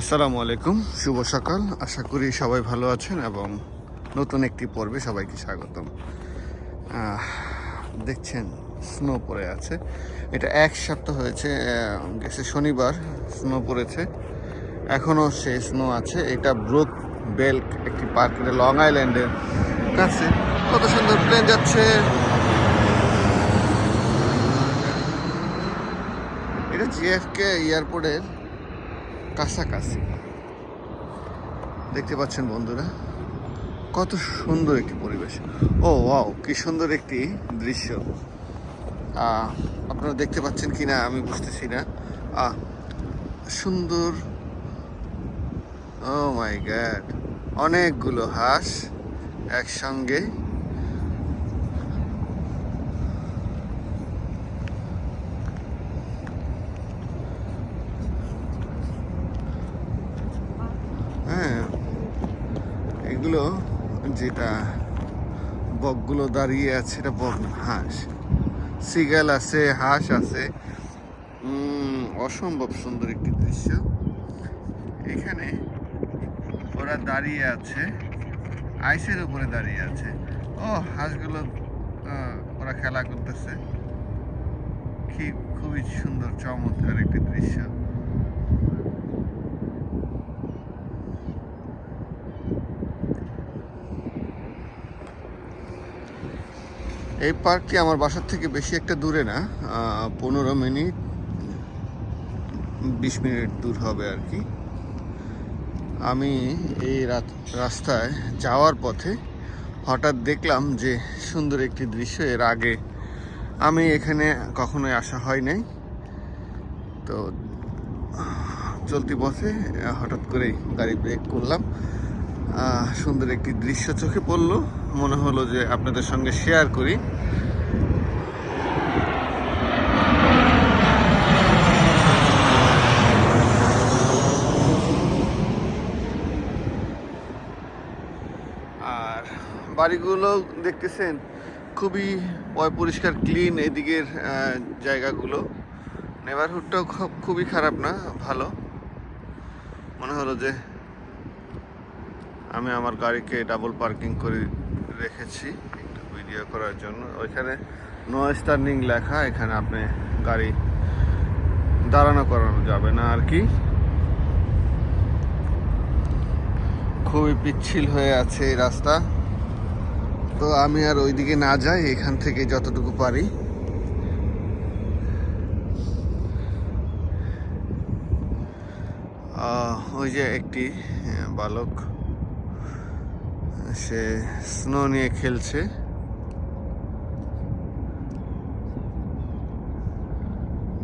আসসালামু আলাইকুম, শুভ সকাল। আশা করি সবাই ভালো আছেন এবং নতুন একটি পর্বে সবাইকে স্বাগতম। দেখছেন স্নো পড়ে আছে। এটা এক সপ্তাহ হয়েছে গেছে শনিবার স্নো পড়েছে। এখনও সে স্নো আছে। এটা ব্রুক বেল্ট একটি পার্ক লং আইল্যান্ডের কাছে। কত সুন্দর প্লেন যাচ্ছে। এটা জিএফকে এয়ারপোর্টের কাছাকাছি। দেখতে পাচ্ছেন বন্ধুরা, কত সুন্দর একটি পরিবেশ। ও, ওয়াও, কি সুন্দর একটি দৃশ্য। আপনারা দেখতে পাচ্ছেন কি না আমি বুঝতেছি না। সুন্দর। ও মাই গ্যাড অনেকগুলো হাঁস একসঙ্গে হ্যাঁ এগুলো যেটা বকগুলো দাঁড়িয়ে আছে, এটা বক হাঁস। সিগাল আছে, হাঁস আছে। অসম্ভব সুন্দর একটি দৃশ্য। এখানে ওরা দাঁড়িয়ে আছে, আইসের উপরে দাঁড়িয়ে আছে। ও হাঁসগুলো ওরা খেলা করতেছে। কি খুবই সুন্দর, চমৎকার একটি দৃশ্য। এই পার্কটি আমার বাসার থেকে বেশি একটা দূরে না পনেরো মিনিট, বিশ মিনিট দূর হবে আর কি। আমি এই রাস্তায় যাওয়ার পথে হঠাৎ দেখলাম যে সুন্দর একটি দৃশ্য, এর আগে আমি এখানে কখনোই আসা হয় নাই। তো চলতি পথে হঠাৎ করেই গাড়ি ব্রেক করলাম। সুন্দর একটি দৃশ্য চোখে পড়ল। মনে হলো যে আপনাদের সঙ্গে শেয়ার করি। আর বাড়িগুলো দেখতেছেন, খুবই পয় পরিষ্কার ক্লিন এদিকের জায়গাগুলো। নেবারহুডটাও খুব, খুবই খারাপ না, ভালো। মনে হলো যে আমি আমার গাড়িকে ডাবল পার্কিং করে রেখেছি একটু ভিডিও করার জন্য। ওইখানে নো স্টার্নিং লেখা, এখানে আপনি গাড়ি দাঁড়ানো করানো যাবে না আর কি। খুবই পিচ্ছিল হয়ে আছে এই রাস্তা। তো আমি আর ওইদিকে না যাই, এখান থেকে যতটুকু পারি। ওই যে একটি বালক। সে স্নো নিয়ে খেলছে।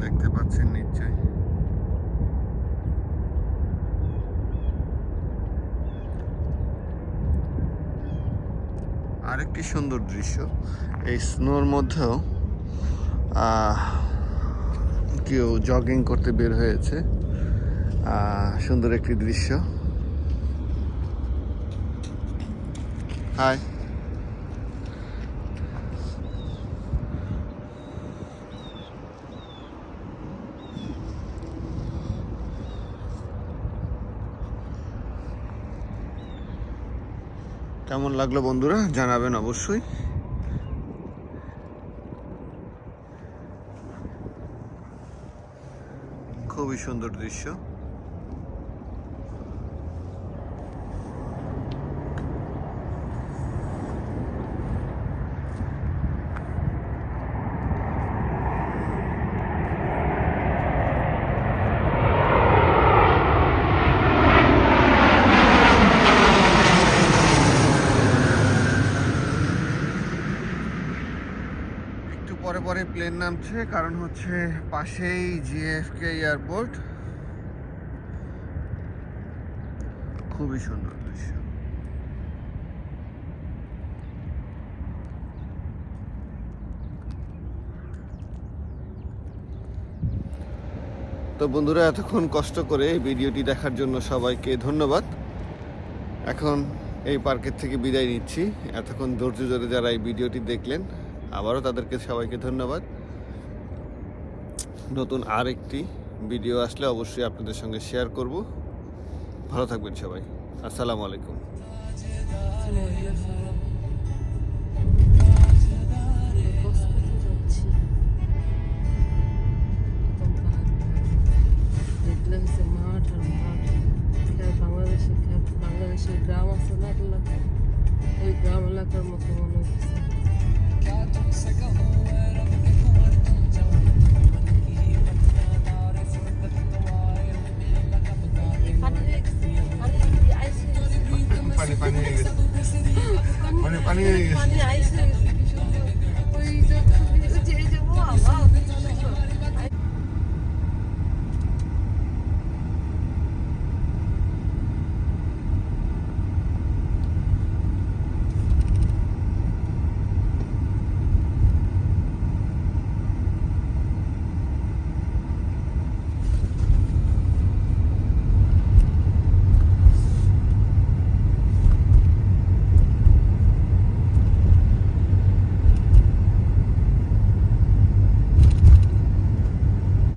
দেখতে পাচ্ছেন নিশ্চয়ই। আরেকটি সুন্দর দৃশ্য, এই স্নোর মধ্যেও কেউ জগিং করতে বের হয়েছে। সুন্দর একটি দৃশ্য। হাই কেমন লাগল বন্ধুরা? জানাবেন অবশ্যই। খুবই সুন্দর দৃশ্য একটু পরে পরে প্লেন নামছে, কারণ হচ্ছে পাশেই জিএফকে এয়ারপোর্ট খুবই সুন্দর দৃশ্য। তো বন্ধুরা, এতক্ষণ কষ্ট করে ভিডিওটি দেখার জন্য সবাইকে ধন্যবাদ। এখন এই পার্কের থেকে বিদায় নিচ্ছি। এতক্ষণ ধৈর্য ধরে যারা এই ভিডিওটি দেখলেন আবারও তাদেরকে সবাইকে ধন্যবাদ। নতুন আর একটি ভিডিও আসলে অবশ্যই আপনাদের সঙ্গে শেয়ার করব। ভালো থাকবেন সবাই। আসসালামু আলাইকুম।